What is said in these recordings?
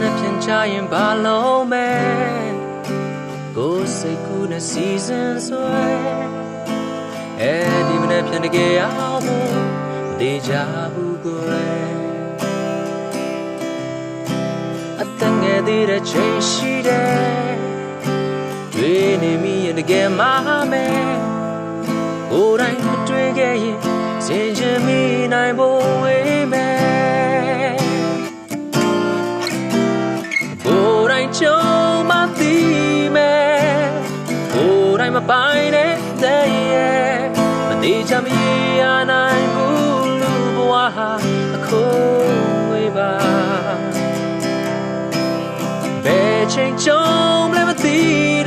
နဲ့ပြန်ချရင်ဘာလုံးမဲ့ကိုယ်စိတ်ကူးနဲ့စီစဉ်ဆွဲအဲဒီမနဲ့ပြန်တကယ်အောင်ဖို့တေချာဘူးကိုယ်ရဲ့အတငယ်သေးတဲ့ချိန်ရှိတယ်တွေ့နေမိရင်တကယ်မှမယ်ကိုယ်တိုင်း တိုင်မပိုင်တဲ့တဲ့ရဲ့မသေးချင်မရရနိုင်ဘူးလူဘဝဟာအခုဝေးပါဘယ်ချိန်ချုံလဲမသိ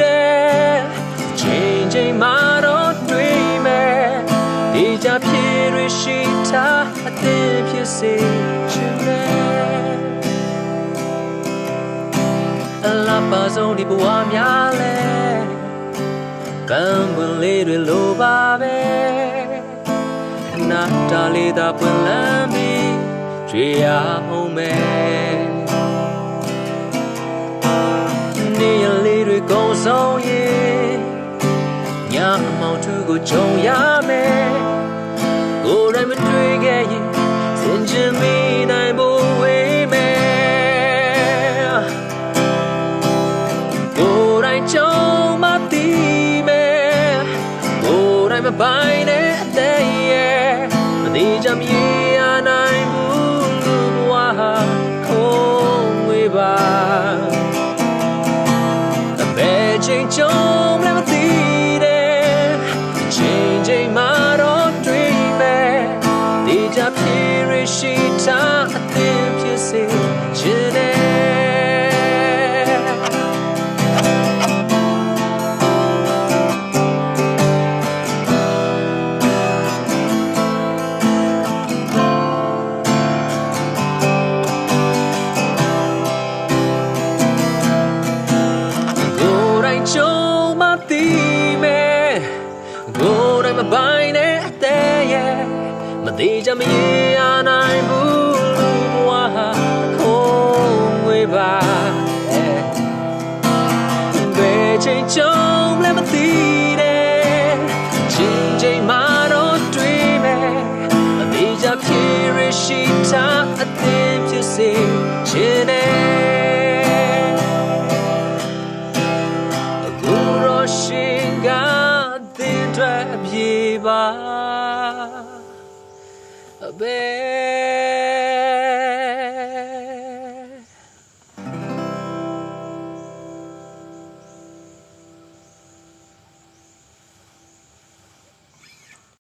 တဲ့ချိန်ချိန်မှတော့တွေ့မဲ့ဒီကြဖြစ်ရရှိတာအသင်ဖြစ်စေချင်တယ်အလားပါဆုံးဒီဘဝများလဲ ကံဝင်လေးတွေလိုပါပဲအနာတာလေးသာပွင့်လန်းပြီးကြွေရအောင်မယ်နေရလေးတွေကုန်ဆုံးရင်ညအမောင်သူကိုကြုံရမယ် ပိုင်တဲ့အသေးရဲ့မသေးချင်မြေရနိုင်ဘူးလူဘဝဟာခုံးဝေးပါအဘယ်ချိန်ချုံ ကိုယ်တိုင်မပိုင်တဲ့အသေးရဲ့မသေးချင်မရရနိုင်ဘူးလူဘဝဟာခုံးဝေးပါဘယ်ချိန်ချုံလည်းမသိတဲ့ချိန်ချိန်မှတော့တွေ့မဲ့မသေးချင်ဖြစ်ရရှိတာအသင်ဖြစ်စေချင်တ there.